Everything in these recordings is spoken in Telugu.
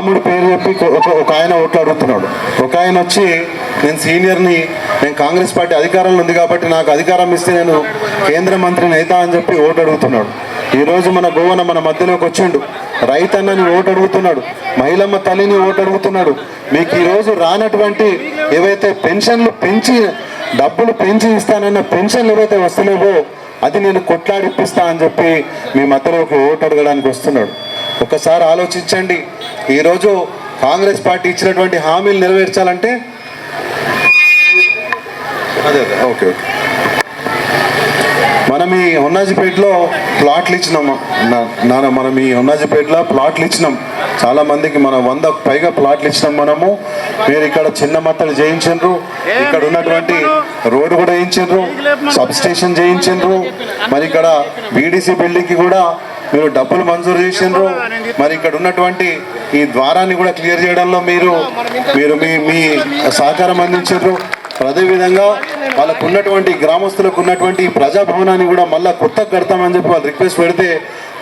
రాముడి పేరు చెప్పి ఒక ఒక ఆయన ఓట్లు అడుగుతున్నాడు ఒక ఆయన వచ్చి నేను సీనియర్ని నేను కాంగ్రెస్ పార్టీ అధికారంలో ఉంది కాబట్టి నాకు అధికారం ఇస్తే నేను కేంద్ర మంత్రిని అవుతా అని చెప్పి ఓటు అడుగుతున్నాడు ఈరోజు మన గోవన మన మధ్యలోకి వచ్చిండు. రైతన్నని ఓటు అడుగుతున్నాడు మహిళమ్మ తల్లిని ఓటు అడుగుతున్నాడు మీకు ఈరోజు రానటువంటి ఏవైతే పెన్షన్లు పెంచి డబ్బులు పెంచి ఇస్తానన్న పెన్షన్లు ఏవైతే వస్తలేవో అది నేను కొట్లాడిప్పిస్తా అని చెప్పి మీ మధ్యలోకి ఓటు అడగడానికి వస్తున్నాడు. ఒకసారి ఆలోచించండి. ఈరోజు కాంగ్రెస్ పార్టీ ఇచ్చినటువంటి హామీలు నెరవేర్చాలంటే? అదే అదే. Okay okay. మనం ఈ హొన్నాజిపేటలో ప్లాట్లు ఇచ్చినాం. నా- నాన్న మనం ఈ హొన్నాజిపేటలో ప్లాట్లు ఇచ్చినాం. చాలా మందికి మనం వంద పైగా ప్లాట్లు ఇచ్చినాం మనము. మీరు ఇక్కడ చిన్న మత్తలు చేయించు ఇక్కడ ఉన్నటువంటి రోడ్డు కూడా వేయించు సబ్ స్టేషన్ చేయించండ్రు. మరి ఇక్కడ బీడీసీ బిల్డింగ్కి కూడా మీరు డబ్బులు మంజూరు చేసిండ్రు మరి ఇక్కడ ఉన్నటువంటి ఈ ద్వారాన్ని కూడా క్లియర్ చేయడంలో మీరు మీరు మీ మీ సహకారం అందించారు అదేవిధంగా వాళ్ళకు ఉన్నటువంటి గ్రామస్తులకు ఉన్నటువంటి ప్రజాభవనాన్ని కూడా మళ్ళీ కొత్త కడతామని చెప్పి వాళ్ళు రిక్వెస్ట్ పెడితే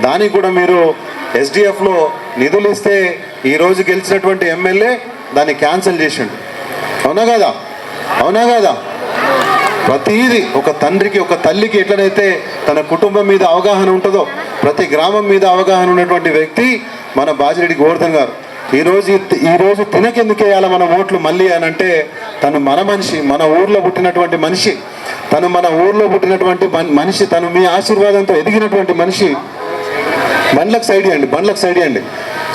దానికి కూడా మీరు ఎస్డిఎఫ్లో నిధులు ఇస్తే ఈరోజు గెలిచినటువంటి ఎమ్మెల్యే దాన్ని క్యాన్సిల్ చేసిండు. అవునా కదా? అవునా కదా? ప్రతిదీ ఒక తండ్రికి ఒక తల్లికి ఎట్లనైతే తన కుటుంబం మీద అవగాహన ఉంటుందో ప్రతి గ్రామం మీద అవగాహన ఉన్నటువంటి వ్యక్తి మన బాజిరెడ్డి గోవర్ధన్ గారు. ఈరోజు ఈరోజు తినకెందుకు వేయాలి మన ఓట్లు మళ్ళీ అని అంటే తను మన మనిషి మన ఊర్లో పుట్టినటువంటి మనిషి. తను మన ఊర్లో పుట్టినటువంటి మనిషి తను మీ ఆశీర్వాదంతో ఎదిగినటువంటి మనిషి. బండ్లకు సైడ్ ఇవ్వండి బండ్లకు సైడ్ ఇవ్వండి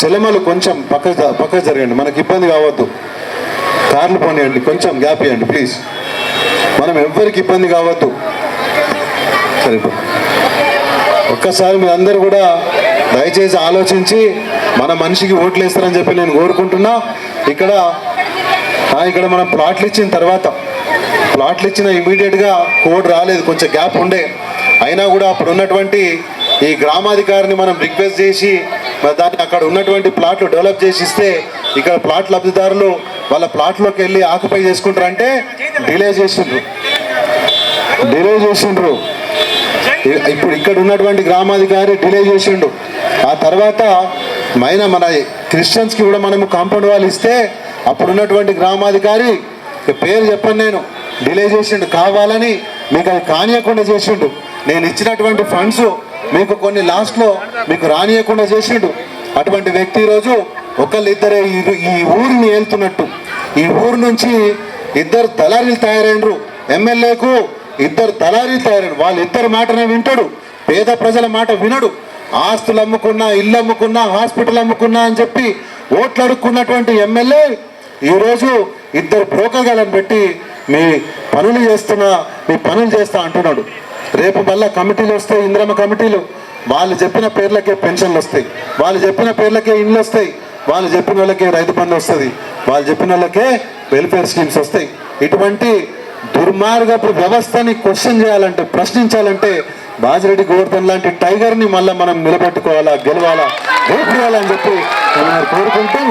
చెలమలు కొంచెం పక్క పక్క జరగండి మనకి ఇబ్బంది కావద్దు. కార్లు పోనీయండి కొంచెం గ్యాప్ ఇవ్వండి ప్లీజ్. మనం ఎవ్వరికి ఇబ్బంది కావద్దు. సరిపో ఒక్కసారి మీరు అందరు కూడా దయచేసి ఆలోచించి మన మనిషికి ఓట్లు వేస్తారని చెప్పి నేను కోరుకుంటున్నా. ఇక్కడ ఇక్కడ మనం ప్లాట్లు ఇచ్చిన తర్వాత ప్లాట్లు ఇచ్చిన ఇమీడియట్గా కోడ్ రాలేదు కొంచెం గ్యాప్ ఉండే. అయినా కూడా అప్పుడు ఉన్నటువంటి ఈ గ్రామాధికారిని మనం రిక్వెస్ట్ చేసి మరి దాన్ని అక్కడ ఉన్నటువంటి ప్లాట్లు డెవలప్ చేసి ఇస్తే ఇక్కడ ప్లాట్ లబ్ధిదారులు వాళ్ళ ప్లాట్లోకి వెళ్ళి ఆకుపై చేసుకుంటారంటే డిలే చేసిండ్రు. డిలే చేసిండ్రు. ఇప్పుడు ఇక్కడ ఉన్నటువంటి గ్రామాధికారి డిలే చేసిండు. ఆ తర్వాత మైన మన క్రిస్టియన్స్కి కూడా మనము కాంపౌండ్ వాళ్ళు ఇస్తే అప్పుడు ఉన్నటువంటి గ్రామాధికారి పేరు చెప్పను నేను. డిలే చేసిండు. కావాలని మీకు అది కానియకుండా చేసిండు. నేను ఇచ్చినటువంటి ఫండ్స్ మీకు కొన్ని లాస్ట్లో మీకు రానియకుండా చేసిండు. అటువంటి వ్యక్తి ఈరోజు ఒకళ్ళిద్దరే ఈ- ఈ ఊరిని ఏళ్తున్నట్టు ఈ ఊరు నుంచి ఇద్దరు తలారిలు తయారైనరు. ఎమ్మెల్యేకు ఇద్దరు దళారీలు తయారు వాళ్ళు ఇద్దరు మాటనే వింటాడు. పేద ప్రజల మాట వినడు. ఆస్తులు అమ్ముకున్నా ఇల్లు అమ్ముకున్నా హాస్పిటల్ అమ్ముకున్నా అని చెప్పి ఓట్లు అడుక్కున్నటువంటి ఎమ్మెల్యే ఈరోజు ఇద్దరు బ్రోకర్గాలను పెట్టి మీ పనులు చేస్తున్నా మీ పనులు చేస్తా అంటున్నాడు. రేపు మళ్ళా కమిటీలు వస్తాయి ఇంద్రమ కమిటీలు. వాళ్ళు చెప్పిన పేర్లకే పెన్షన్లు వస్తాయి. వాళ్ళు చెప్పిన పేర్లకే ఇండ్లు వస్తాయి. వాళ్ళు చెప్పిన వాళ్ళకే రైతు బంధు వస్తుంది. వాళ్ళు చెప్పిన వాళ్ళకే వెల్ఫేర్ స్కీమ్స్ వస్తాయి. ఇటువంటి దుర్మార్గపు వ్యవస్థని క్వశ్చన్ చేయాలంటే ప్రశ్నించాలంటే బాజిరెడ్డి గోవర్ధన్ లాంటి టైగర్ని మళ్ళీ మనం నిలబెట్టుకోవాలా గెలవాలా? అని చెప్పి నేను కోరుకుంటూ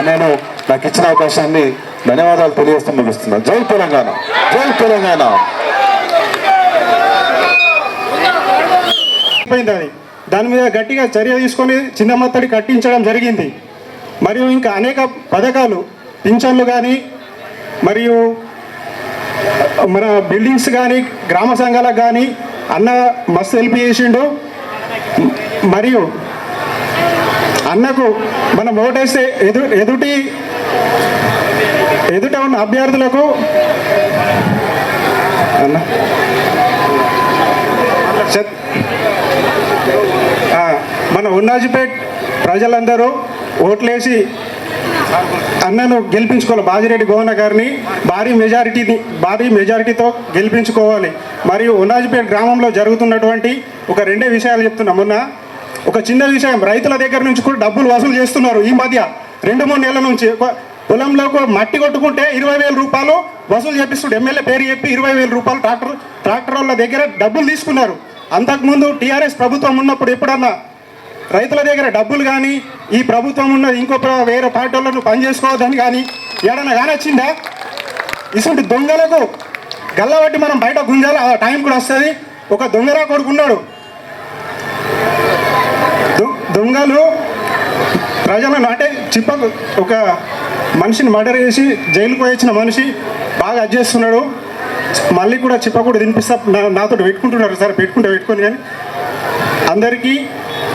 నేను నాకు ఇచ్చిన అవకాశాన్ని ధన్యవాదాలు తెలియజేస్తూ ముగిస్తున్నాను జై తెలంగాణ జై తెలంగాణ. అయిపోయింది అది దాని మీద గట్టిగా చర్య తీసుకొని చిన్నమత్తడి కట్టించడం జరిగింది. మరియు ఇంకా అనేక పథకాలు పింఛన్లు కానీ మరియు మన బిల్డింగ్స్ కానీ గ్రామ సంఘాలకు కానీ అన్న మస్తు హెల్ప్ చేసిండు. మరియు అన్నకు మనం ఓటేస్తే ఎదు ఎదుటి ఎదుట ఉన్న అభ్యర్థులకు అన్న. మన ఉన్నాజిపేట్ ప్రజలందరూ ఓట్లేసి అన్నను గెలిపించుకోవాలి. బాజిరెడ్డి గోవన గారిని భారీ మెజారిటీని భారీ మెజారిటీతో గెలిపించుకోవాలి. మరియు ఉన్నాజిపేట గ్రామంలో జరుగుతున్నటువంటి ఒక రెండే విషయాలు చెప్తున్నా. మొన్న ఒక చిన్న విషయం రైతుల దగ్గర నుంచి కూడా డబ్బులు వసూలు చేస్తున్నారు ఈ మధ్య. రెండు మూడు నెలల నుంచి ఒక పొలంలో మట్టి కొట్టుకుంటే ఇరవై వేల రూపాయలు వసూలు చేపిస్తుడు. ఎమ్మెల్యే పేరు చెప్పి ఇరవై వేల రూపాయలు ట్రాక్టర్ ట్రాక్టర్ వాళ్ళ దగ్గర డబ్బులు తీసుకున్నారు. అంతకుముందు టీఆర్ఎస్ ప్రభుత్వం ఉన్నప్పుడు ఎప్పుడన్నా రైతుల దగ్గర డబ్బులు కానీ ఈ ప్రభుత్వం ఉన్నది ఇంకో వేరే పార్టీ పనిచేసుకోవద్దని పని చేసుకోవద్దని కానీ ఏడన్నా కానొచ్చిందా ఇటువంటి దొంగలకు గల్లబట్టి మనం బయట గుంజాలి ఆ టైం కూడా వస్తుంది. ఒక దొంగరా కొడుకున్నాడు దొంగలు ప్రజలను అంటే చిప్పకు ఒక మనిషిని మర్డర్ చేసి జైలుకు వచ్చిన మనిషి బాగా అది చేస్తున్నాడు. మళ్ళీ కూడా చిప్ప కూడా తినిపిస్తా నా నాతో పెట్టుకుంటున్నారు సార్ పెట్టుకుంటే పెట్టుకొని కానీ అందరికీ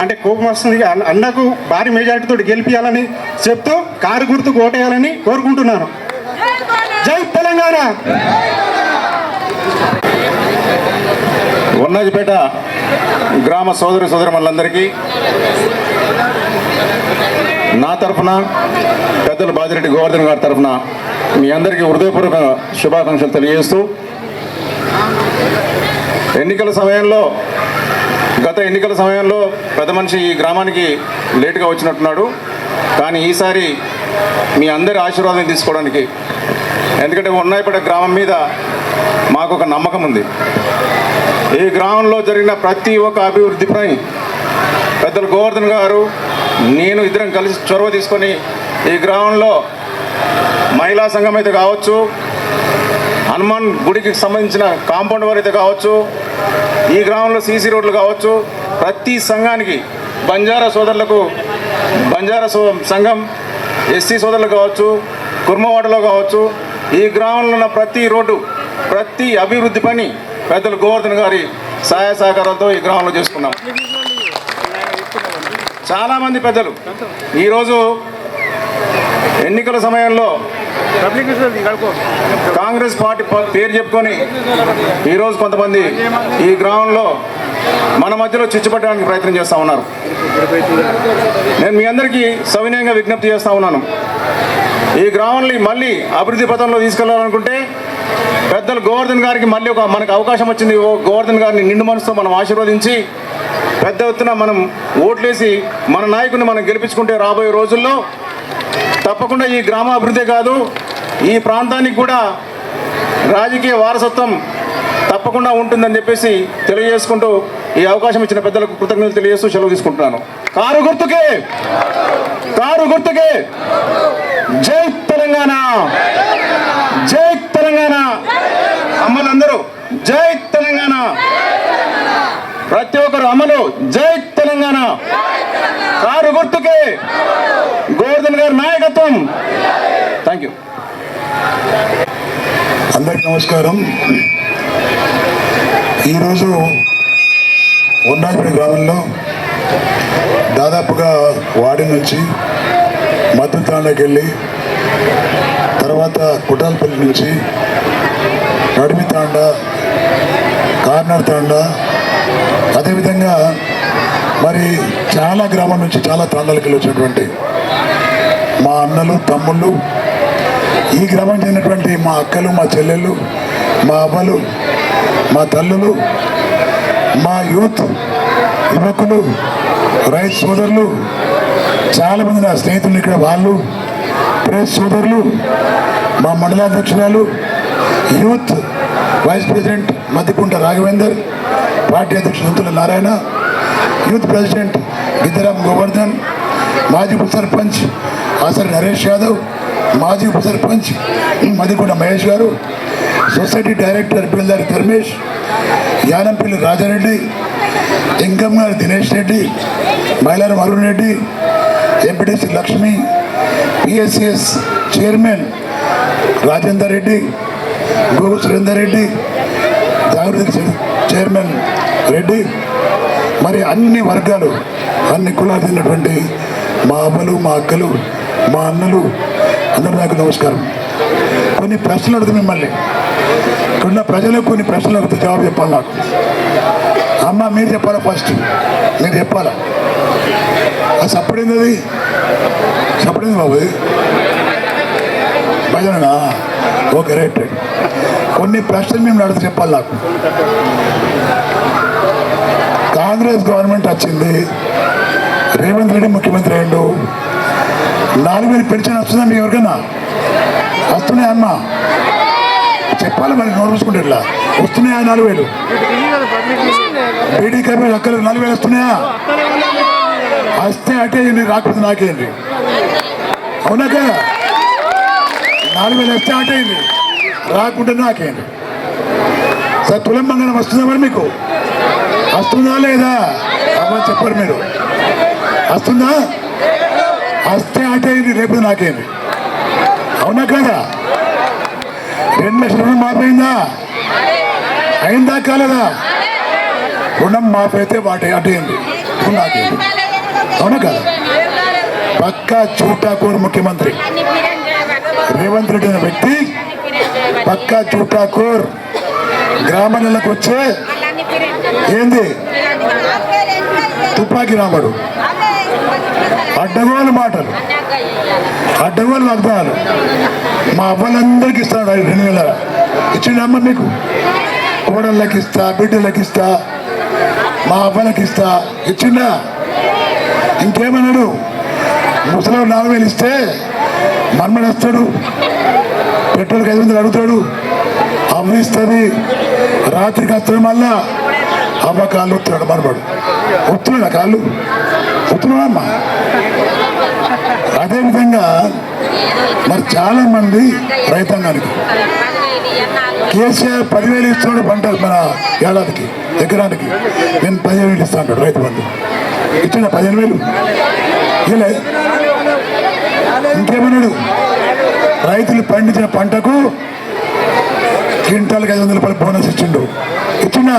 అంటే కోపం వస్తుంది. అన్నకు భారీ మెజారిటీతో గెలిపించాలని చెప్తూ కారు గుర్తు ఓటేయాలని కోరుకుంటున్నాను. జై తెలంగాణ! ఉన్నదిపేట గ్రామ సోదరి సోదరులందరికీ నా తరఫున పెద్దలు బాజిరెడ్డి గోవర్ధన్ గారి తరఫున మీ అందరికీ హృదయపూర్వక శుభాకాంక్షలు తెలియజేస్తూ ఎన్నికల సమయంలో గత ఎన్నికల సమయంలో పెద్ద మనిషి ఈ గ్రామానికి లేటుగా వచ్చినట్టున్నాడు. కానీ ఈసారి మీ అందరి ఆశీర్వాదం తీసుకోవడానికి ఎందుకంటే ఉన్నాయిపడే గ్రామం మీద మాకు ఒక నమ్మకం ఉంది. ఈ గ్రామంలో జరిగిన ప్రతి ఒక్క అభివృద్ధిపై పెద్దలు గోవర్ధన్ గారు నేను ఇద్దరం కలిసి చొరవ తీసుకొని ఈ గ్రామంలో మహిళా సంఘం అయితే కావచ్చు హనుమాన్ గుడికి సంబంధించిన కాంపౌండ్ వారు అయితే కావచ్చు ఈ గ్రామంలో సీసీ రోడ్లు కావచ్చు ప్రతి సంఘానికి బంజారా సోదరులకు బంజారా సో సంఘం ఎస్సీ సోదరులు కావచ్చు కుర్మవాడలో కావచ్చు ఈ గ్రామంలో ఉన్న ప్రతి రోడ్డు ప్రతి అభివృద్ధి పని పెద్దలు గోవర్ధన్ గారి సహాయ సహకారాలతో ఈ గ్రామంలో చేసుకున్నాం. చాలామంది పెద్దలు ఈరోజు ఎన్నికల సమయంలో కాంగ్రెస్ పార్టీ పేరు చెప్పుకొని ఈరోజు కొంతమంది ఈ గ్రామంలో మన మధ్యలో చిచ్చుపట్టడానికి ప్రయత్నం చేస్తూ ఉన్నారు. నేను మీ అందరికీ సవినయంగా విజ్ఞప్తి చేస్తూ ఉన్నాను. ఈ గ్రామాన్ని మళ్ళీ అభివృద్ధి పథంలో తీసుకెళ్ళాలనుకుంటే పెద్దలు గోవర్ధన్ గారికి మళ్ళీ ఒక మనకు అవకాశం వచ్చింది. ఓ గోవర్ధన్ గారిని నిండు మనసుతో మనం ఆశీర్వదించి పెద్ద ఎత్తున మనం ఓట్లేసి మన నాయకుని మనం గెలిపించుకుంటే రాబోయే రోజుల్లో తప్పకుండా ఈ గ్రామాభివృద్ధి కాదు. ఈ ప్రాంతానికి కూడా రాజకీయ వారసత్వం తప్పకుండా ఉంటుందని చెప్పేసి తెలియజేసుకుంటూ ఈ అవకాశం ఇచ్చిన పెద్దలకు కృతజ్ఞతలు తెలియజేస్తూ సెలవు తీసుకుంటున్నాను. కారు గుర్తుకే! కారు గుర్తుకే! జై తెలంగాణ! జై తెలంగాణ! అమ్మలందరూ జై తెలంగాణ! ప్రతి ఒక్కరు అమలు! జై తెలంగాణ! కారు గుర్తుకే! గోవర్ధన్ గారి నాయకత్వం. థ్యాంక్ యూ అందరికి నమస్కారం. ఈరోజు ఉన్నాయిపేట గ్రామంలో దాదాపుగా వాడి నుంచి మద్దతాండకి వెళ్ళి తర్వాత కుటాలపల్లి నుంచి నడిమి తాండ కార్నర్ తాండ అదేవిధంగా మరి చాలా గ్రామం నుంచి చాలా తాండాలకు వెళ్ళి వచ్చినటువంటి మా అన్నలు తమ్ముళ్ళు ఈ గ్రామం చెందినటువంటి మా అక్కలు మా చెల్లెళ్ళు మా అవ్వలు మా తల్లులు మా యూత్ యువకులు రైతు సోదరులు చాలామంది నా స్నేహితులు ఇక్కడ వాళ్ళు ప్రెస్ సోదరులు మా మండలాధ్యక్షురాలు youth vice president Maddikunta Raghavender party అధ్యక్షుడు నారాయణ యూత్ ప్రెసిడెంట్ గిద్దరాం గోవర్ధన్ మాజీ ఉప సర్పంచ్ ఆసరి నరేష్ యాదవ్ మాజీ ఉప సర్పంచ్ మదికొండ మహేష్ గారు society director Bildari Dharmesh Yanampalli Rajareddy income garu Dinesh Reddy Mailaram Arun Reddy MPTC Lakshmi PSCS chairman Rajender Reddy Gogu Surender Reddy Jagruthi chairman Reddy మరి అన్ని వర్గాలు అన్ని కులాలు తిన్నటువంటి మా అమ్మలు మా అక్కలు మా అన్నలు అందరూ నాకు నమస్కారం. కొన్ని ప్రశ్నలు అడుగుతా మిమ్మల్ని. ఇక్కడున్న ప్రజలకు కొన్ని ప్రశ్నలు అడుగుతా జవాబు చెప్పాలి నాకు. అమ్మ మీరు చెప్పాలా ఫస్ట్? మీరు చెప్పాలా? అది సప్పుడైంది అది? సప్పుడైంది బాబు భజననా? Okay right right. కొన్ని ప్రశ్నలు మేము అడుగుతూ చెప్పాలి నాకు. కాంగ్రెస్ గవర్నమెంట్ వచ్చింది. రేవంత్ రెడ్డి ముఖ్యమంత్రి అయ్యాడు. నాలుగు వేలు పెన్షన్ వస్తుందా మీ ఎవరికన్నా? వస్తున్నాయా అమ్మ? చెప్పాలి మరి నోరు చూసుకుంటే ఇట్లా. వస్తున్నాయా నాలుగు వేలు? బీడీ కర్మీ అక్కలు నాలుగు వేలు వస్తున్నాయా? వస్తే అటే రాకపోతే నాకేంటి అవునా కదా నాలుగు వేలు వస్తే అటే రాకుంటే నాకేంటి సార్ తులం మంగళం వస్తుందా మరి మీకు? వస్తుందా లేదా? అమ్మ చెప్పారు మీరు. వస్తుందా? వస్తే అటే అయింది రేపు నాకేమి. అవునా కదా? రెండు లక్షల రుణం మాపైందా అయిందా కాలేదా? రుణం మాఫైతే వాటి అటైంది ఇప్పుడు అవునా కదా? పక్కా చూటాకూర్ ముఖ్యమంత్రి. రేవంత్ రెడ్డి అనే వ్యక్తి పక్కా చూటాకూర్ గ్రామ నెలకు వచ్చే ఏంది? తుపాకీ రాముడు. అడ్డగోలు మాటలు. అడ్డగోలు వాగ్దానాలు మా అవ్వలందరికీ ఇస్తాడు ఐదు రెండు వేల. ఇచ్చిండమ్మ మీకు. కోడళ్ళకి ఇస్తా బిడ్డలకి ఇస్తా మా అవ్వలకి ఇస్తా. ఇచ్చిండా? ఇంకేమన్నాడు? ముసలి నాలుగు వేలు ఇస్తే మన్మడు వస్తాడు. పెట్రోల్కి ఐదు వందలు అడుగుతాడు. అమ్మ ఇస్తుంది. రాత్రికి వస్తాడు మళ్ళా. అమ్మ కాళ్ళు వస్తున్నాడు మనబడు వస్తున్నాడు కాళ్ళు? ఉత్తున్నాడమ్మా అదేవిధంగా మరి చాలా మంది రైతాంగానికి కేసీఆర్ పదివేలు ఇస్తున్నాడు పంట మన ఏడాదికి ఎకరానికి. నేను పదిహేను వేలు ఇస్తా అంటాడు రైతు బంధు. ఇచ్చిన పదిహేను వేలు? ఇలా ఇంకేమన్నాడు? రైతులు పండించిన పంటకు క్వింటాల్కి ఐదు వందల రూపాయలు బోనస్ ఇచ్చిండు. ఇచ్చిండా?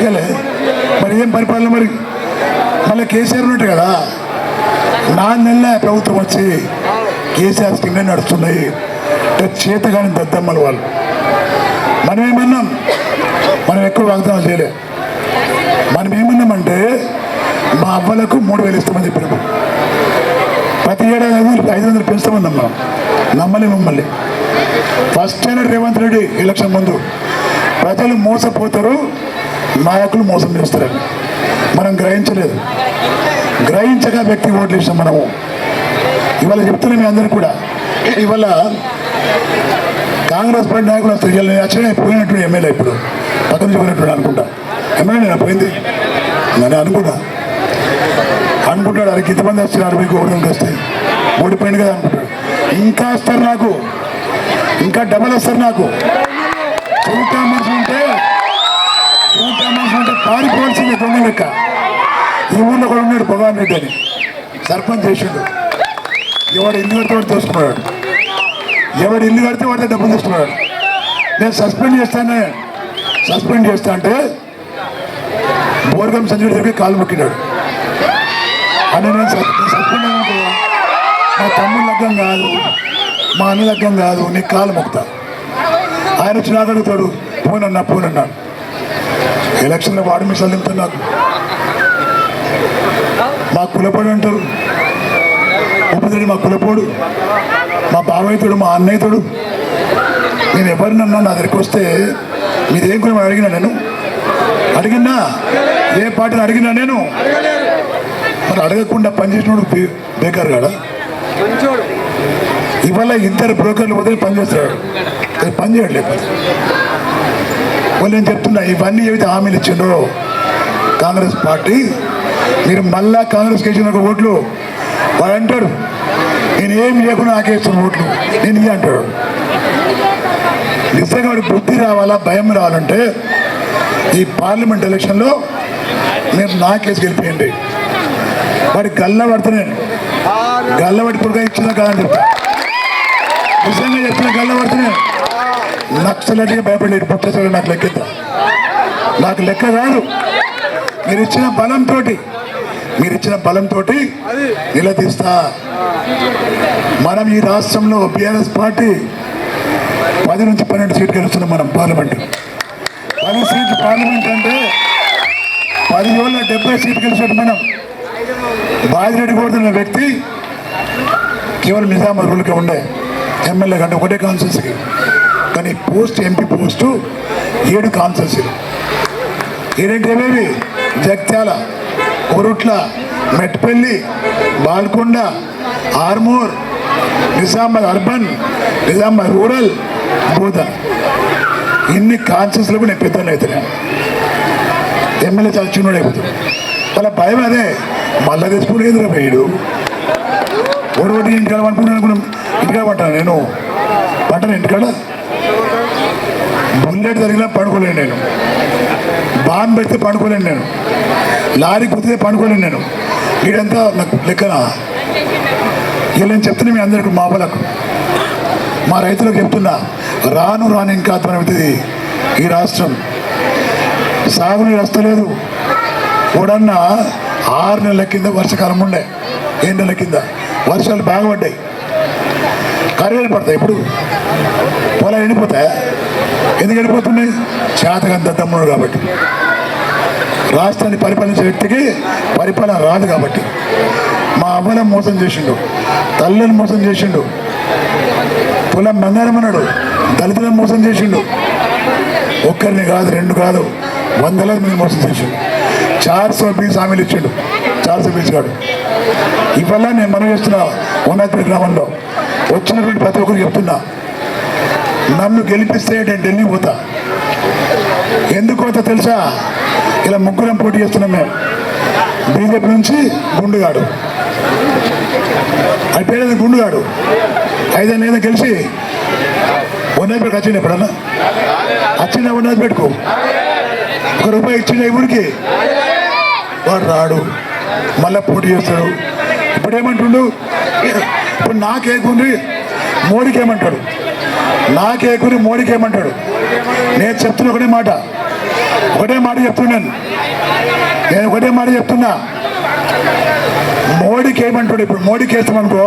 ఇయ్యలే. మరి ఏం పరిపాలన మరి? మళ్ళీ కేసీఆర్ ఉన్నట్టు కదా. నా ప్రభుత్వం వచ్చి కేసీఆర్ స్కీమ్లే నడుస్తున్నాయి. అంటే చేతగాని దద్దమ్మలు వాళ్ళు. మనం ఏమన్నాం? మనం ఎక్కువ వాగ్దానం చేయలే. మనం ఏమన్నామంటే మా అవ్వలకు మూడు వేలు ఇస్తామని చెప్పినాము ప్రతి ఏడాది ఐదు వందలు ఐదు వందలు నమ్మలే మమ్మల్ని. ఫస్ట్ అయిన రేవంత్ రెడ్డి ఎలక్షన్ ముందు ప్రజలు మోసపోతారు నాయకులు మోసం చేస్తారు. మనం గ్రహించలేదు. గ్రహించగా వ్యక్తి ఓట్లు ఇస్తాం మనము. ఇవాళ చెప్తున్నాం మీ అందరికీ కూడా. ఇవాళ కాంగ్రెస్ పార్టీ నాయకులు అసలు అచ్చనే పోయినట్టు ఎమ్మెల్యే ఇప్పుడు. పక్కన నుంచి అనుకుంటా. ఎమ్మెల్యే నేను పోయింది. నేను అనుకుంటా అనుకుంటాడు అరే ఇంతమంది వస్తున్నారు మీకు ఓడికి వస్తే. ఓడిపోయింది కదా అనుకుంటాడు. ఇంకా వస్తారు నాకు. ఇంకా డబల్ వస్తారు నాకు. చూటా మనిషి ఉంటే చూటా మనిషి ఉంటే పారిపోవాల్సింది దొంగ లెక్క. ఈ ఊళ్ళో కూడా ఉన్నాడు భగవాన్ రెడ్డి అని. సర్పంచ్ చేసిండు. ఎవడు ఇల్లు కడితే వాడు తోసుకున్నాడు ఎవడు ఇల్లు కడితే వాడితే డబ్బులు తీసుకున్నాడు. నేను సస్పెండ్ చేస్తానే సస్పెండ్ చేస్తా అంటే బోర్గం సంజయుడు దగ్గర కాలు మొక్కినాడు. అని నేను సస్పెండ్ మా తమ్ముడు లగ్గం కాదు మా అన్న లగ్గం కాదు నీ కాలు మొక్తా ఆయన వచ్చి నాకు అడుగుతాడు పోనన్నా పోనన్నాడు ఎలక్షన్లో వాడు మిసాలు తింటారు నాకు. మా కులపోడు అంటారు. ఉపదిరి మా కులపోడు మా బావైతుడు మా అన్నయ్యతుడు. నేను ఎవరినన్నా నా దగ్గరికి వస్తే మీదేం కులం అడిగినా నేను అడిగినా ఏ పార్టీని అడిగినా నేను? మరి అడగకుండా పనిచేసినోడు బే- బేకార్ కాడా ఇవాళ ఇద్దరు బ్రోకర్లు వదిలి పనిచేస్తాడు అది పని లేదు వాళ్ళు నేను చెప్తున్నా ఇవన్నీ ఏవైతే హామీలు ఇచ్చిండో కాంగ్రెస్ పార్టీ మీరు మళ్ళా కాంగ్రెస్కి ఇచ్చిన ఒక ఓట్లు. వాడు అంటారు నేను ఏం లేకుండా నాకేస్తున్న ఓట్లు. నేను ఇది అంటాడు. నిజంగా వాడి బుద్ధి రావాలా భయం రావాలంటే ఈ పార్లమెంట్ ఎలక్షన్లో మీరు నా కేసు గెలిపేయండి వాడి గల్ల పడుతున్నాను గల్ల పడి పురుగా ఇచ్చినా కాదని చెప్తా. నిజంగా చెప్పిన గల్ల పడుతున్నాను నక్సలటిగా భయపడలేదు పట్టేసాడు నాకు లెక్క నాకు లెక్క కాదు. మీరు ఇచ్చిన బలంతో మీరు ఇచ్చిన బలంతో నిలదీస్తా. మనం ఈ రాష్ట్రంలో బీఆర్ఎస్ పార్టీ పది నుంచి పన్నెండు సీట్లు గెలుస్తున్నాం మనం పార్లమెంట్. పది సీట్లు పార్లమెంట్ అంటే పది రోజుల డెబ్బై సీట్లు గెలిచినట్టు మనం. బాజిరెడ్డి కోరుతున్న వ్యక్తి కేవలం నిజామాబాద్ రూల్కే ఉండే ఎమ్మెల్యే కంటే ఒకటే కాన్సెన్స్కి కానీ పోస్ట్ ఎంపీ పోస్టు ఏడు కాన్సెన్సీలు ఏడంటే ఏమేవి కొరుట్ల మెట్పల్లి బాల్కొండ ఆర్మూర్ నిజామాబాద్ అర్బన్ నిజామాబాద్ రూరల్ బోధన్. ఇన్ని కాన్సెన్స్లకు నేను పెద్దలు అవుతున్నాను ఎమ్మెల్యే చాలా చిన్నోడు అయిపోతుంది అలా భయం అదే మళ్ళా తెచ్చుకోలేదు పోయాడు. ఒకటి ఒకటి ఇంటికాడ పండుకున్నాను అనుకున్నాం ఇంటికాడ పట్టాను నేను. పట్టాను ఇంటికాడ. బుల్లెట్ జరిగినా పడుకోలేను నేను. బాంబు పెడితే పడుకోలేను నేను. లారీ కుదిరితే పడుకోలేను నేను. వీడంతా నాకు లెక్కన? వీళ్ళని చెప్తున్నా మీ అందరికి మా అవ్వలకు మా రైతులకు చెప్తున్నా రాను రాను ఇంకా అధ్వానమవుతుంది ఈ రాష్ట్రం. సాగునీరు వస్తలేదు. కూడన్న ఆరు నెలల కింద వర్షాకాలం ఉండే. ఏడు నెలల కింద. వర్షాలు బాగా పడ్డాయి. కర్రీలు పడతాయి ఇప్పుడు పొలాలు ఎండిపోతాయా? ఎందుకు ఎండిపోతున్నాయి? చేతకంత తమ్ముడు కాబట్టి. రాష్ట్రాన్ని పరిపాలించే వ్యక్తికి పరిపాలన రాదు కాబట్టి. మా అవ్వలను మోసం చేసిండు. తల్లిని మోసం చేసిండు. పొలం బంగారం అన్నాడు. దళితులను మోసం చేసిండు. ఒక్కరిని కాదు రెండు కాదు వందల మంది మోసం చేసిండు. చార్ సో బీస్ హామీలు ఇచ్చిండు. చార్ సో బీస్ కాడు ఇవల్ల నేను మనం చేస్తున్నా ఉన్నతపేట గ్రామంలో వచ్చినటువంటి ప్రతి ఒక్కరు చెప్తున్నా. నన్ను గెలిపిస్తే నేను ఢిల్లీ పోతా. ఎందుకు అంత తెలుసా? ఇలా ముగ్గురం పోటీ చేస్తున్నాం మేము. బీజేపీ నుంచి గుండుగాడు. అది పేరు గుండుగాడు. ఐదేళ్ళు ఏదో గెలిచి ఉన్నతపేటకు వచ్చింది ఎప్పుడన్నా? వచ్చిందా పెట్టుకో. ఒక రూపాయి ఇచ్చిన ఊరికి. వాడు రాడు. మళ్ళీ పోటీ చేస్తాడు. ఇప్పుడు ఏమంటుండు ఇప్పుడు నాకేకుంది మోడీకి ఏమంటాడు నాకే గురి మోడీకి ఏమంటాడు? నేను చెప్తున్నా ఒకటే మాట. ఒకటే మాట చెప్తున్నాను నేను. ఒకటే మాట చెప్తున్నా. మోడీకి ఏమంటాడు ఇప్పుడు? మోడీకి వేస్తామనుకో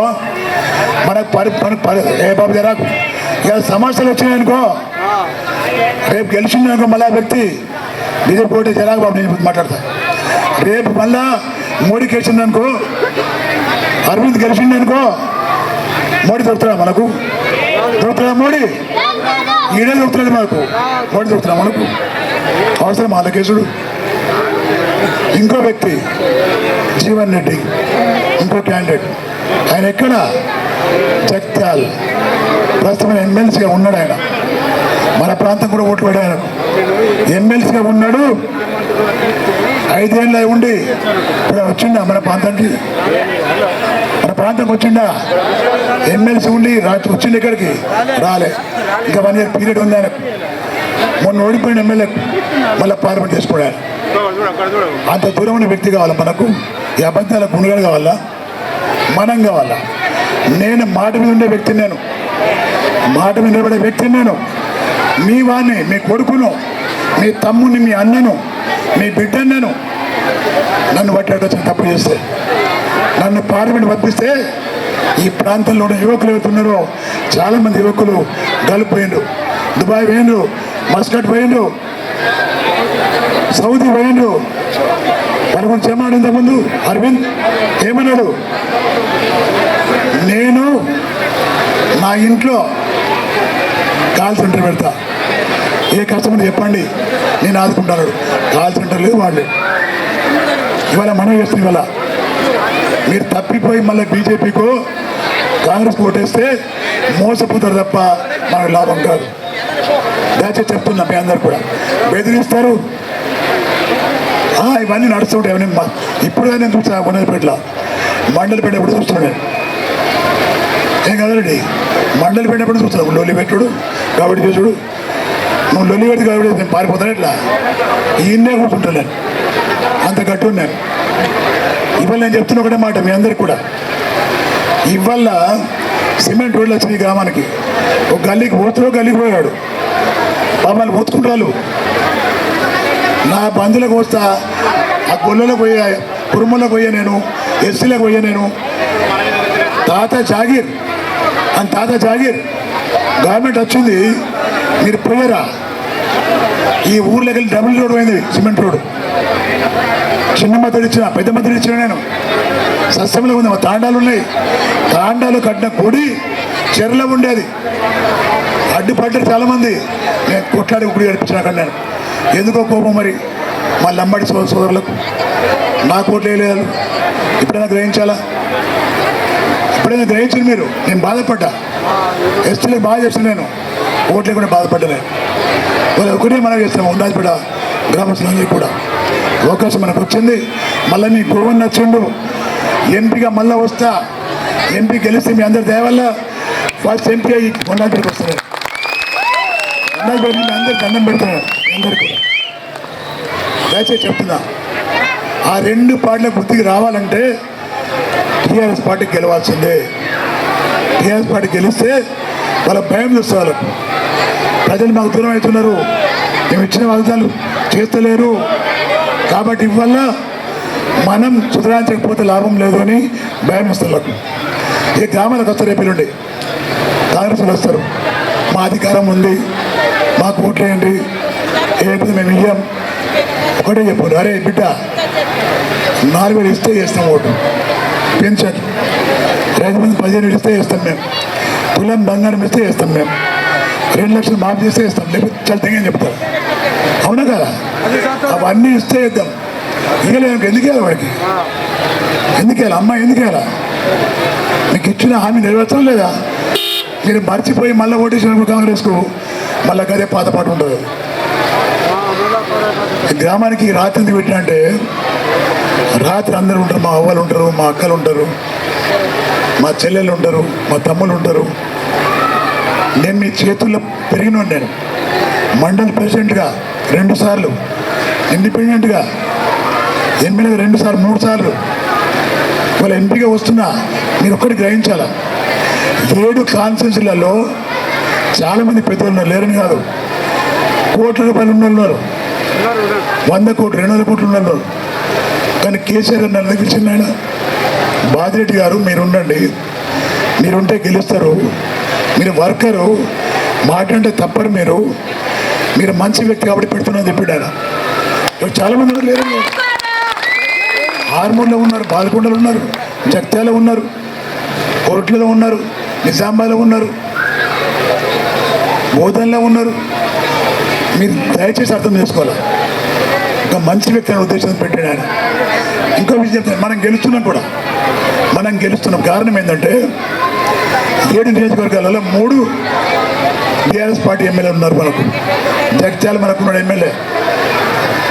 మనకు పరి పని పరి ఏ బాబు జరాకు ఇక సమస్యలు వచ్చినాయనుకో రేపు గెలిచిందనుకో మళ్ళా వ్యక్తి బీజేపీ పోటీ జరాకు బాబు నేను మాట్లాడతా. రేపు మళ్ళా మోడీకి వేసిందనుకో అరవింద్ గెలిచిందనుకో మోడీ దొరుకుతాడా మనకు? దొరుకుతాడా మోడీ? ఈడే దొరుకుతుంది మనకు మోడీ దొరుకుతున్నా మనకు? అవసరం వాళ్ళ ఇంకో వ్యక్తి జీవన్ రెడ్డి ఇంకో క్యాండిడేట్ ఆయన ఎక్కడ? జగ్త్యాల్. ప్రస్తుతం ఎమ్మెల్సీగా ఉన్నాడు ఆయన. మన ప్రాంతం కూడా ఓట్లు పడాడు ఆయనకు. ఎమ్మెల్సీగా ఉన్నాడు. ఐదేళ్ళు ఉండి ఇప్పుడు వచ్చిండ మన ప్రాంతానికి. ప్రాంతంకి వచ్చిండా? ఎమ్మెల్సీ ఉండి రాత్రి వచ్చిండు ఇక్కడికి? రాలే. ఇంకా వన్ ఇయర్ పీరియడ్ ఉంది ఆయనకు. మొన్న ఓడిపోయిన ఎమ్మెల్యే మళ్ళీ పార్లమెంట్ చేసుకోవడం అంత దూరమైన వ్యక్తి కావాలా మనకు? ఈ అబద్ధాల గుణగాడు కావాలా? మనం కావాలా? నేను మాట మీద ఉండే వ్యక్తిని నేను. మాట మీద నిలబడే వ్యక్తిని నేను. మీ వాడిని మీ కొడుకును మీ తమ్ముని మీ అన్నను మీ బిడ్డను నేను. నన్ను పట్టాడొచ్చిన తప్పు చేస్తే నన్ను పార్లమెంట్ పంపిస్తే ఈ ప్రాంతంలో ఉన్న యువకులు ఎవరుతున్నారో చాలామంది యువకులు గలిపోయిండు పోయిండ్రు దుబాయ్ పోయిండ్రు మస్కట్ పోయిండ్రు సౌదీ పోయిండ్రు. వాళ్ళ గురించి ఏమన్నాడు ఇంతకుముందు అరవింద్ ఏమన్నాడు? నేను నా ఇంట్లో కాల్ సెంటర్ పెడతా. ఏ కష్టం చెప్పండి నేను ఆదుకుంటాను. కాల్ సెంటర్ లేదు వాళ్ళు. ఇవాళ మనం చేస్తుంది ఇవాళ. మీరు తప్పిపోయి మళ్ళీ బీజేపీకో కాంగ్రెస్ ఓటేస్తే మోసపోతారు తప్ప మనకు లాభం కాదు. దయచేసి చెప్తున్నా మీ అందరు కూడా. బెదిరిస్తారు. ఇవన్నీ నడుస్తుంటాయి. అవన్నీ మా- ఇప్పుడు నేను చూసా మండలిపేటలో మండలిపేట ఎప్పుడు చూస్తున్నాను ఏం కదండి మండలిపేట ఎప్పుడు చూస్తాను లొల్లి పెట్టుడు కాబట్టి చూసుడు. నువ్వు లొల్లి పెట్టి కాబట్టి నేను పారిపోతాను ఇట్లా ఈయన్నే కూర్చుంటాను అంత గట్టు ఇవాళ నేను చెప్తున్న ఒకటే మాట మీ అందరికి కూడా. ఇవాళ సిమెంట్ రోడ్లు వచ్చినాయి గ్రామానికి. ఒక గల్లీకి పోతులో గల్లీకి పోయాడు. మమ్మల్ని పోతుకుంటారు. నా బంధువులకు వస్తా ఆ గొల్లలో పోయా కురుములకు పోయా నేను ఎస్సీలకు పోయా నేను. తాత జాగీర్ అని తాత జాగీర్ గవర్నమెంట్ వచ్చింది మీరు పోయారా? ఈ ఊర్లోకి వెళ్ళి డబుల్ రోడ్ పోయింది సిమెంట్ రోడ్. చిన్న మద్దతు ఇచ్చిన పెద్ద మద్దతు ఇచ్చిన నేను. సస్యంలో ఉంది మా తాండాలు ఉన్నాయి. తాండాలు కట్టిన గుడి చెరలో ఉండేది. అడ్డుపడ్డారు చాలామంది. నేను కొట్లాడి గుడి గడిపించిన కన్నాను నేను. ఎందుకో కోపం మరి మా లంబడి సో సోదరులకు. నా కోట్లు వేయలేదు ఇప్పుడైనా గ్రహించాలా? ఇప్పుడైనా గ్రహించండి మీరు. నేను బాధపడ్డా. ఎస్టీలకు బాగా చేస్తాను నేను. ఓట్లకు కూడా బాధపడ్డా నేను. ఒకటే మనం చేస్తాము ఉండాలిపడ గ్రామస్తులందరికీ కూడా. అవకాశం మనకు వచ్చింది. మళ్ళీ మీ గురువు నచ్చిండు ఎంపీగా మళ్ళీ వస్తా. ఎంపీ గెలిస్తే మీ అందరి దయవల్ల ఫస్ట్ ఎంపీ అయ్యి ఉండాలిపడికి వస్తున్నారు ఉండాలిపడి మీ అందరికి దండం పెడుతున్నారు మీ అందరికీ. కూడా దయచేసి చెప్తున్నా. ఆ రెండు పార్టీల గుర్తికి రావాలంటే టీఆర్ఎస్ పార్టీ గెలవాల్సిందే. టీఆర్ఎస్ పార్టీ గెలిస్తే వాళ్ళ భయం చూస్తారు ప్రజలు మాకు దూరం అవుతున్నారు. మేము ఇచ్చిన వాగ్దానాలు చేస్తలేరు. కాబట్టి ఇవల్ల మనం సుధరాంచకపోతే లాభం లేదు అని భయం ఇస్తారు ఈ గ్రామాలకు వస్తారు రేపు కాంగ్రెస్లు వస్తారు. మా అధికారం ఉంది. మాకు ఓట్లేయండి. ఏపీ మేము ఇయ్యాం. ఒకటే చెప్పారు అరే బిడ్డ నాలుగు వేలు ఇస్తే చేస్తాం ఓటు. పెన్షన్. రైతు మంది పదిహేను వేలు ఇస్తే చేస్తాం మేము. తులం బంగారం ఇస్తే చేస్తాం మేము. రెండు లక్షలు మాఫ్ చేస్తే ఇస్తాం లేకపోతే చాలా తెగని చెప్తారు. అవునా కదా? అవన్నీ ఇస్తే ఇద్దాం ఇవ్వలేదు ఎందుకు వెళ్ళాలి వాడికి? ఎందుకు వెళ్ళాలి అమ్మాయి ఎందుకు మీకు ఇచ్చిన హామీ నెరవేర్చడం లేదా? మీరు మర్చిపోయి మళ్ళీ ఓటేసినప్పుడు కాంగ్రెస్కు మళ్ళీ గదే పాత పాట ఉంటుంది. ఈ గ్రామానికి రాత్రి ఎందుకు పెట్టినా అంటే రాత్రి అందరూ ఉంటారు. మా అవ్వలు ఉంటారు మా అక్కలు ఉంటారు మా చెల్లెలు ఉంటారు మా తమ్ముళ్ళు ఉంటారు. నేను మీ చేతుల్లో పెరిగిన నేను. మండల్ ప్రెసిడెంట్గా రెండు సార్లు. ఇండిపెండెంట్గా ఎమ్మెల్యేగా రెండు సార్లు మూడు సార్లు. వాళ్ళ ఎంపీగా వస్తున్నా మీరు ఒక్కటి గ్రహించాలా? ఏడు కాన్స్టిట్యూన్సీలలో చాలామంది పెద్దలు ఉన్నారు లేరని కాదు. కోట్ల రూపాయలు ఉన్న ఉన్నారు. వంద కోట్లు రెండు వందల కోట్లు ఉన్నారు. కానీ కేసీఆర్ గారు నన్ను దగ్గర ఆయన. బాదిరెడ్డి గారు మీరు ఉండండి మీరుంటే గెలుస్తారు. మీరు వర్కరు. మాట అంటే తప్పరు మీరు. మీరు మంచి వ్యక్తి కాబట్టి పెడుతున్నా చెప్పాడు ఆయన. చాలామంది ఉన్నారు లేరు హార్మోన్లో ఉన్నారు బాల్కొండలో ఉన్నారు జగ్త్యాలో ఉన్నారు కోర్టులలో ఉన్నారు నిజామాబాద్లో ఉన్నారు బోధనలో ఉన్నారు. మీరు దయచేసి అర్థం చేసుకోవాలి. ఇంకా మంచి వ్యక్తి అనే ఉద్దేశంతో పెట్టాడు ఆయన. ఇంకో విషయం చెప్తాను మనం గెలుస్తున్నాం కూడా. మనం గెలుస్తున్నాం. కారణం ఏంటంటే ఏడు నియోజకవర్గాలలో మూడు టీఆర్ఎస్ పార్టీ ఎమ్మెల్యే ఉన్నారు మనకు. జగిత్యాల మనకు ఉన్నాడు ఎమ్మెల్యే.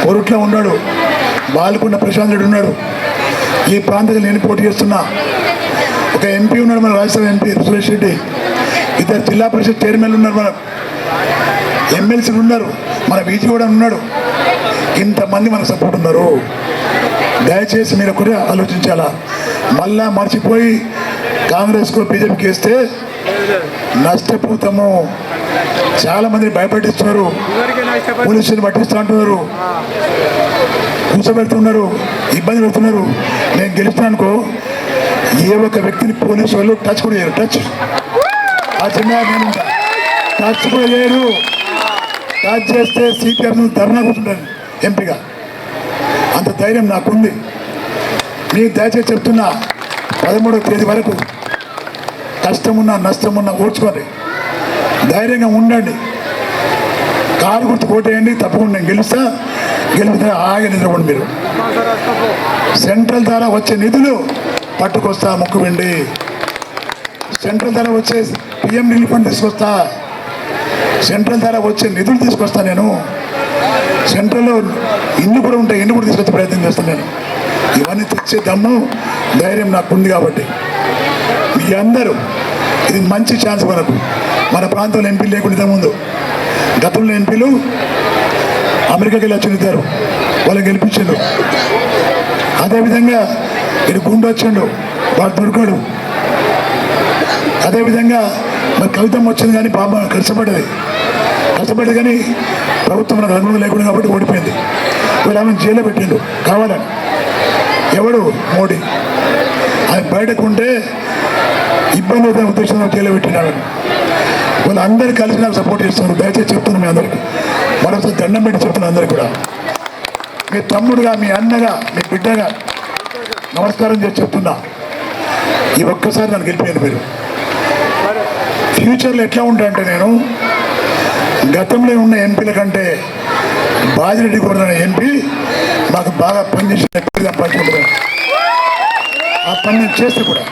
కొరుట్లో ఉన్నాడు. బాలకొండ ప్రశాంత్ రెడ్డి ఉన్నాడు. ఈ ప్రాంతంలో నేను పోటీ చేస్తున్నా. ఒక ఎంపీ ఉన్నాడు మన రాజ్యసభ ఎంపీ సురేష్ రెడ్డి. ఇద్దరు జిల్లా పరిషత్ చైర్మన్లు ఉన్నారు మన ఎమ్మెల్సీలు ఉన్నారు. మన బీజీ కూడా ఉన్నాడు. ఇంతమంది మనకు సపోర్ట్ ఉన్నారు. దయచేసి మీరు కూడా ఆలోచించాలా? మళ్ళా మర్చిపోయి కాంగ్రెస్కు బీజేపీకి వేస్తే నష్టపోతాము. చాలా మందిని భయపెట్టిస్తున్నారు. పోలీసులు పట్టిస్తూ అంటున్నారు. కూర్చోబెడుతున్నారు. ఇబ్బంది పెడుతున్నారు. నేను గెలుస్తాను అనుకో ఏ ఒక్క వ్యక్తిని పోలీసు వాళ్ళు టచ్ కూడా చేయరు. టచ్ ఆ చిన్న నేను టచ్ కూడా చేయరు. టచ్ చేస్తే సిపిఆర్ ధర్నా కూర్చుంటాను ఎంపీగా. అంత ధైర్యం నాకుంది. నేను దయచేసి చెప్తున్నా పదమూడవ తేదీ వరకు కష్టమున్నా నష్టమున్నా ఓడ్చుకోండి ధైర్యంగా ఉండండి. కారు గుర్తు కోటేయండి తప్పకుండా నేను గెలుస్తా. గెలిపితే ఆగి నిద్రపోండి మీరు. సెంట్రల్ ద్వారా వచ్చే నిధులు పట్టుకొస్తా ముక్కువండి సెంట్రల్ ద్వారా వచ్చే పిఎం రిలీఫ్ ఫండ్ తీసుకొస్తా. సెంట్రల్ ద్వారా వచ్చే నిధులు తీసుకొస్తా నేను. సెంట్రల్లో ఇల్లు కూడా ఉంటాయి ఇల్లు కూడా తీసుకొచ్చే ప్రయత్నం చేస్తాను నేను. ఇవన్నీ తెచ్చే దమ్ము ధైర్యం నాకుంది కాబట్టి. మీ అందరూ ఇది మంచి ఛాన్స్ మనకు. మన ప్రాంతంలో ఎంపీలు లేకుండా ముందు. గతంలో ఎంపీలు అమెరికాకి వెళ్ళి వచ్చి ఇద్దరు వాళ్ళని గెలిపించాడు అదేవిధంగా ఇది గుండు వచ్చిండు వాడు దొరికాడు. అదేవిధంగా మరి కవితం వచ్చింది కానీ బాబా కష్టపడ్డది. కష్టపడ్డది కానీ ప్రభుత్వం మనకు అనుమతి లేకుండా కాబట్టి ఓడిపోయింది. వీళ్ళు ఆమె జైల్లో పెట్టిండు కావాలని. ఎవడు? మోడీ. ఆయన బయటకు ఉంటే ఇబ్బంది అయితే ఉద్దేశంతో తేలబెట్టినాడు వాళ్ళందరూ కలిసి నాకు సపోర్ట్ చేస్తున్నారు. దయచేసి చెప్తున్నాను మీ అందరికీ. మరొకసారి దండం పెట్టి చెప్తున్నాను అందరికీ కూడా. మీ తమ్ముడుగా మీ అన్నగా మీ బిడ్డగా నమస్కారం చేసి చెప్తున్నా. ఈ ఒక్కసారి నన్ను గెలిపాను మీరు. ఫ్యూచర్లో ఎట్లా ఉంటాయంటే నేను గతంలో ఉన్న ఎంపీల కంటే బాజిరెడ్డి కూడా ఎంపీ మాకు బాగా పనిచేసిన ఎక్కువ సంపాదించుకుంటున్నాను ఆ పని నేను చేస్తే కూడా.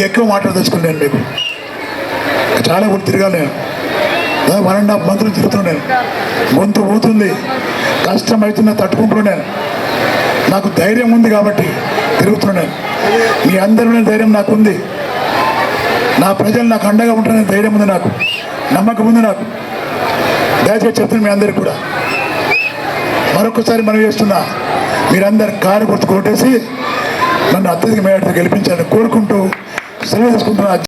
ఇంకెక్కువ మాట్లాడదలుచుకున్నాను మీకు. చాలా ఊరు తిరగాలి నేను. వన్ అండ్ హాఫ్ మంత్రులు తిరుగుతున్నాను గొంతు పోతుంది కష్టం అవుతున్నా తట్టుకుంటున్నాను నాకు ధైర్యం ఉంది కాబట్టి తిరుగుతున్నాను మీ అందరి ధైర్యం నాకు ఉంది. నా ప్రజలు నాకు అండగా ఉంటారనే ధైర్యం ఉంది నాకు. నమ్మకం ఉంది నాకు. దయచేసి చెప్తున్నా మీ అందరికి కూడా. మరొకసారి మనం చేస్తున్నా. మీరందరు కారు గుర్తు కొట్టేసి నన్ను అత్యధిక మేరకు గెలిపించాలని కోరుకుంటూ సెలవు తీసుకుంటున్నా